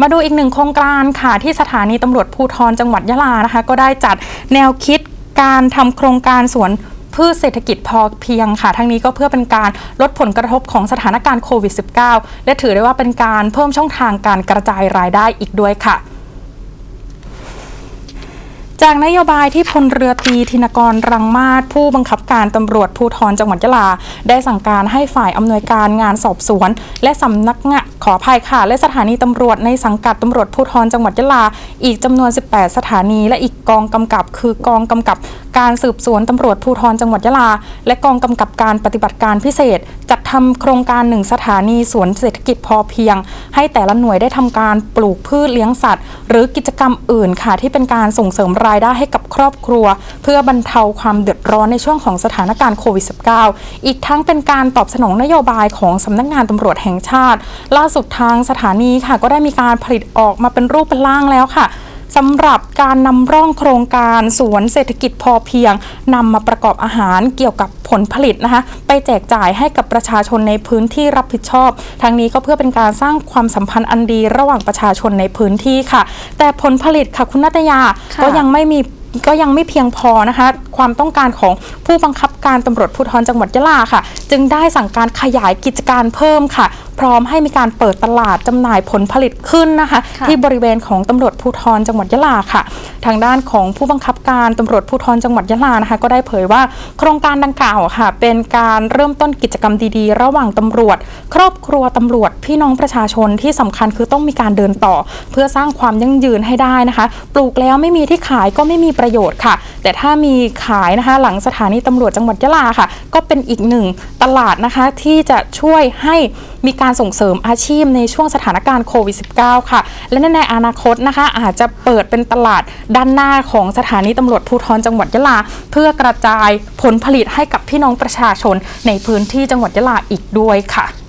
มาดูอีกหนึ่งโครงการค่ะที่สถานีตำรวจภูทรจังหวัดยะลานะคะ ก็ได้จัดแนวคิดการทำโครงการสวนพืชเศรษฐกิจพอเพียงค่ะ ทั้งนี้ก็เพื่อเป็นการลดผลกระทบของสถานการณ์โควิด -19 และถือได้ว่าเป็นการเพิ่มช่องทางการกระจายรายได้อีกด้วยค่ะ จากนโยบายที่พลเรือตรีธินกรรังมาศผู้บังคับการตำรวจภูธรจังหวัดยะลา ได้สั่งการให้ฝ่ายอำนวยการงานสอบสวน และสำนักงานขออภัยค่ะ และสถานีตำรวจในสังกัดตำรวจภูธรจังหวัดยะลา อีกจำนวน 18 สถานีและอีกกองกำกับ คือกองกำกับการสืบสวนตำรวจภูธรจังหวัดยะลา และกองกำกับการปฏิบัติการพิเศษ จัดทำโครงการหนึ่งสถานีสวนเศรษฐกิจพอเพียง ให้แต่ละหน่วยได้ทำการปลูกพืชเลี้ยงสัตว์ หรือกิจกรรมอื่นค่ะที่เป็นการส่งเสริมรายได้ให้กับครอบครัว เพื่อบรรเทาความเดือดร้อนในช่วงของสถานการณ์โควิด -19 อีกทั้งเป็นการตอบสนองนโยบายของสำนักงานตำรวจแห่งชาติ ล่าสุดทางสถานีค่ะ ก็ได้มีการผลิตออกมาเป็นรูปเป็นร่างแล้วค่ะ สำหรับการนำร่องโครงการสวนเศรษฐกิจพอเพียงนำมาประกอบอาหารเกี่ยวกับผลผลิตนะคะไปแจกจ่ายให้กับประชาชนในพื้นที่รับผิดชอบ ทั้งนี้ก็เพื่อเป็นการสร้างความสัมพันธ์อันดีระหว่างประชาชนในพื้นที่ค่ะ แต่ผลผลิตค่ะคุณนัตยาค่ะก็ยังไม่มีก็ยังไม่เพียงพอนะคะ ความต้องการของผู้บังคับการตำรวจภูธรจังหวัดยะลาค่ะ จึงได้สั่งการขยายกิจการเพิ่มค่ะ พร้อมให้มีการเปิดตลาดจำหน่ายผลผลิตขึ้นนะคะค่ะที่บริเวณของตำรวจภูธรจังหวัดยะลาค่ะ ทางด้านของผู้บังคับการตำรวจภูธรจังหวัดยะลานะคะ ก็ได้เผยว่าโครงการดังกล่าวค่ะ เป็นการเริ่มต้นกิจกรรมดีๆ ระหว่างตำรวจ ครอบครัวตำรวจพี่น้องประชาชนที่สำคัญคือต้องมีการเดินต่อ เพื่อสร้างความยั่งยืนให้ได้นะคะ ปลูกแล้วไม่มีที่ขายก็ไม่มีประโยชน์ค่ะ แต่ถ้ามีขายนะคะ หลังสถานีตำรวจจังหวัดยะลาค่ะ ก็เป็นอีกหนึ่งตลาดนะคะที่จะช่วยให้ มีการส่งเสริมอาชีพในช่วงสถานการณ์โควิด -19 ค่ะ และในอนาคตนะคะ อาจจะเปิดเป็นตลาดด้านหน้าของสถานีตำรวจภูธรจังหวัดยะลา เพื่อกระจายผลผลิตให้กับพี่น้องประชาชนในพื้นที่จังหวัดยะลาอีกด้วยค่ะ